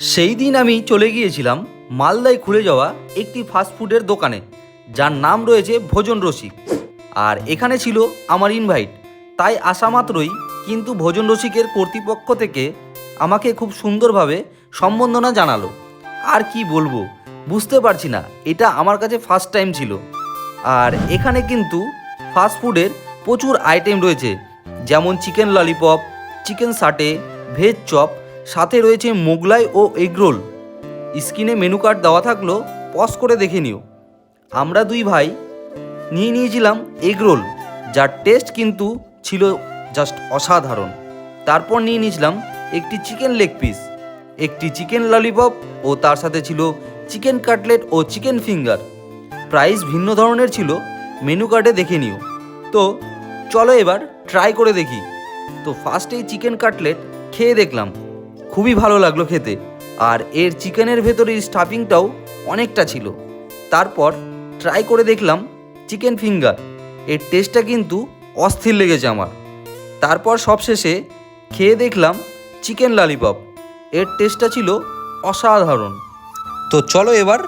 সেই দিন আমি চলে গিয়েছিলাম মালদায় খুলে যাওয়া একটি ফাস্টফুডের দোকানে, যার নাম রয়েছে ভোজন রসিক। আর এখানে ছিল আমার ইনভাইট তাই আসা মাত্রই কিন্তু ভোজন রসিকের কর্তৃপক্ষ থেকে আমাকে খুব সুন্দরভাবে সম্বর্ধনা জানালো। আর কি বলব, বুঝতে পারছি না, এটা আমার কাছে ফার্স্ট টাইম ছিল। আর এখানে কিন্তু ফাস্টফুডের প্রচুর আইটেম রয়েছে, যেমন chicken lollipop chicken satay veg chop সাথে রয়েছে মোগলাই ও এগরোল। স্ক্রিনে মেনু কার্ড দেওয়া থাকল, পজ করে দেখে নিও। আমরা দুই ভাই নিয়ে নিয়েছিলাম এগরোল, যার টেস্ট কিন্তু ছিল জাস্ট অসাধারণ। তারপর নিয়ে নিয়েছিলাম একটি চিকেন লেগ পিস, একটি চিকেন ললিপপ ও তার সাথে ছিল চিকেন কাটলেট ও চিকেন ফিঙ্গার। প্রাইস ভিন্ন ধরনের ছিল, মেনু কার্ডে দেখে নিও। তো চলো এবার ট্রাই করে দেখি। তো ফার্স্টেই চিকেন কাটলেট খেয়ে দেখলাম। খুবই ভালো লাগল খেতে। আর এর চিকেনের ভেতরে স্টাফিংটাও অনেকটা ছিল। তারপর ট্রাই করে দেখলাম চিকেন ফিঙ্গার এর টেস্টটা কিন্তু অস্থির লেগেছে আমার। তারপর সবশেষে খেয়ে দেখলাম চিকেন ললিপপ এর টেস্টটা ছিল অসাধারণ। তো চলো এবার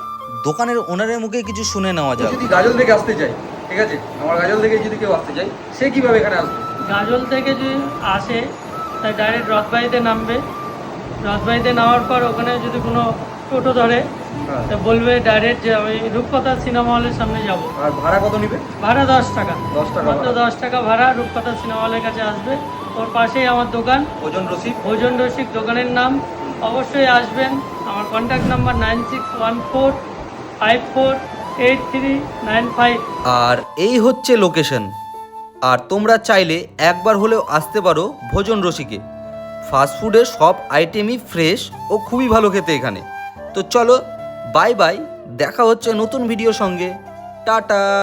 দোকানের ওনারের মুখে কিছু শুনে নেওয়া যাক। যদি গাজল থেকে আসতে চাই ঠিক আছে? আমার গাজল থেকে যদি কেউ আসতে চাই সে কীভাবে এখানে আসবে? গাজল থেকে যদি আসে তাই ডাইরেক্ট রথবাড়িতে নামবে। রথবাড়িতে নামার পর ওখানে যদি কোনো টোটো ধরে হ্যাঁ। তা বলবে ডাইরেক্ট যে আমি রূপকথা সিনেমা হলের সামনে যাব। আর ভাড়া কত নিবে? ভাড়া দশ টাকা। দশ টাকা মাত্র দশ টাকা ভাড়া রূপকথা সিনেমা হলের কাছে আসবে। ওর পাশেই আমার দোকান। ভোজন রসিক? ভোজন রসিক দোকানের নাম। অবশ্যই আসবেন। আমার contact number nine six one four five four eight three nine five আর এই হচ্ছে লোকেশন আর তোমরা চাইলে একবার হলেও আসতে পারো ভোজন রসিকে। ফাস্টফুডের সব আইটেমই ফ্রেশ ও খুবই ভালো খেতে এখানে। তো চলো বাই বাই দেখা হচ্ছে নতুন ভিডিও সঙ্গে। টাটা!